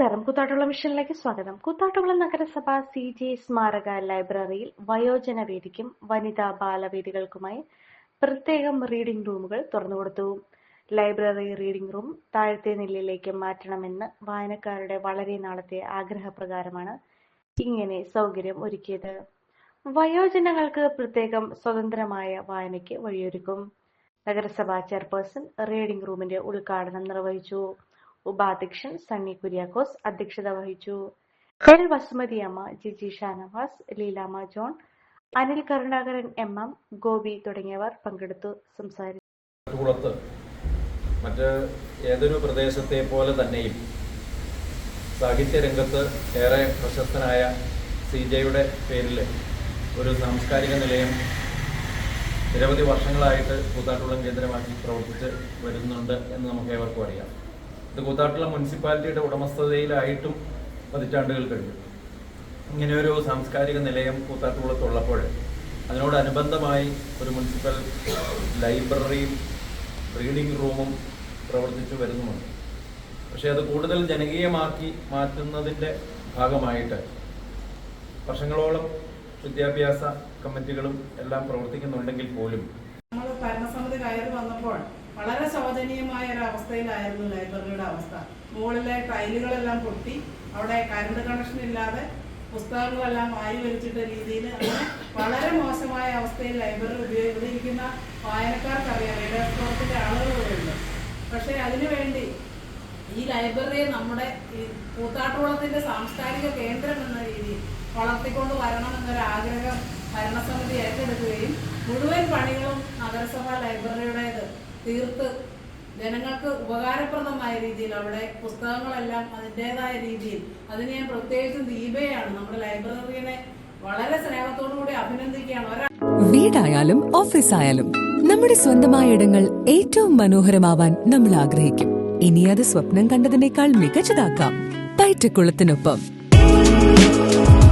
നമസ്കാരം. കൂത്താട്ടുകുളം മിഷനിലേക്ക് സ്വാഗതം. കൂത്താട്ടുകുളം നഗരസഭ സി ജി സ്മാരക ലൈബ്രറിയിൽ വയോജന വേദിക്കും വനിതാ ബാലവേദികൾക്കുമായി പ്രത്യേകം റീഡിംഗ് റൂമുകൾ തുറന്നുകൊടുത്തു. ലൈബ്രറി റീഡിംഗ് റൂം താഴത്തെ നിലയിലേക്ക് മാറ്റണമെന്ന് വായനക്കാരുടെ വളരെ നാളത്തെ ആഗ്രഹപ്രകാരമാണ് ഇങ്ങനെ സൗകര്യം ഒരുക്കിയത്. വയോജനങ്ങൾക്ക് പ്രത്യേകം സ്വതന്ത്രമായ വായനയ്ക്ക് വഴിയൊരുക്കും. നഗരസഭാ ചെയർപേഴ്സൺ റീഡിംഗ് റൂമിന്റെ ഉദ്ഘാടനം നിർവഹിച്ചു. ഉപാധ്യക്ഷൻ സണ്ണി കുര്യാക്കോസ് അധ്യക്ഷത വഹിച്ചു. L Vasumathi Amma Giji Shanavas Leelamma John Anil Karunakaran M M Gopi തുടങ്ങിയവർ പങ്കെടുത്തു സംസാരിച്ചു. മറ്റ് ഏതൊരു പ്രദേശത്തെ പോലെ തന്നെയും സാഹിത്യരംഗത്ത് ഏറെ പ്രശസ്തനായ സി ജെയുടെ പേരിൽ ഒരു സാംസ്കാരിക നിലയം നിരവധി വർഷങ്ങളായിട്ട് കൂത്താട്ടുകുളം കേന്ദ്രമാക്കി പ്രവർത്തിച്ച് വരുന്നുണ്ട് എന്ന് നമുക്ക് ഏവർക്കും അറിയാം. ഇത് കൂത്താട്ടുള്ള മുനിസിപ്പാലിറ്റിയുടെ ഉടമസ്ഥതയിലായിട്ടും പതിറ്റാണ്ടുകൾ കഴിഞ്ഞു. ഇങ്ങനെ ഒരു സാംസ്കാരിക നിലയം കൂത്താട്ടുകുളത്തുള്ളപ്പോൾ അതിനോടനുബന്ധമായി ഒരു മുനിസിപ്പൽ ലൈബ്രറിയും റീഡിംഗ് റൂമും പ്രവർത്തിച്ചു വരുന്നുമുണ്ട്. പക്ഷേ അത് കൂടുതൽ ജനകീയമാക്കി മാറ്റുന്നതിന്റെ ഭാഗമായിട്ട് വർഷങ്ങളോളം വിദ്യാഭ്യാസ കമ്മിറ്റികളും എല്ലാം പ്രവർത്തിക്കുന്നുണ്ടെങ്കിൽ പോലും നമ്മൾ ഭരണസമിതി കയറി വന്നപ്പോൾ വളരെ ശോചനീയമായ ഒരു അവസ്ഥയിലായിരുന്നു ലൈബ്രറിയുടെ അവസ്ഥ. മുകളിലെ ടൈലുകളെല്ലാം പൊട്ടി അവിടെ കറണ്ട് കണക്ഷൻ ഇല്ലാതെ പുസ്തകങ്ങളെല്ലാം വാരി വലിച്ചിട്ട രീതിയിൽ അങ്ങനെ വളരെ മോശമായ അവസ്ഥയിൽ ലൈബ്രറി ഉപയോഗിക്കുന്ന വായനക്കാർക്കറിയാം. ആളുകൾ ഉണ്ട് പക്ഷേ അതിനുവേണ്ടി ഈ ലൈബ്രറിയെ നമ്മുടെ ഈ കൂത്താട്ടുകുളത്തിന്റെ സാംസ്കാരിക കേന്ദ്രം എന്ന രീതിയിൽ വളർത്തിക്കൊണ്ട് ആഗ്രഹം ഭരണസമിതി ഏറ്റെടുക്കുകയും മുഴുവൻ പണികളും നഗരസഭാ ലൈബ്രറിയുടേത് തീർത്ത് ജനങ്ങൾക്ക് ഉപകാരപ്രദമായ രീതിയിൽ അവിടെ പുസ്തകങ്ങളെല്ലാം അതിന്റെതായ രീതിയിൽ. അതിന് ഞാൻ പ്രത്യേകിച്ചും ദീപയാണ് നമ്മുടെ ലൈബ്രറിയെ വളരെ സ്നേഹത്തോടു കൂടി അഭിനന്ദിക്കുകയാണ്. വീടായാലും വീടായാലും ഓഫീസായാലും നമ്മുടെ സ്വന്തമായ ഇടങ്ങൾ ഏറ്റവും മനോഹരമാവാൻ നമ്മൾ ആഗ്രഹിക്കും. ഇനി അത് സ്വപ്നം കണ്ടതിനേക്കാൾ മികച്ചതാക്കാം. പൈറ്റക്കുളത്തിനൊപ്പം.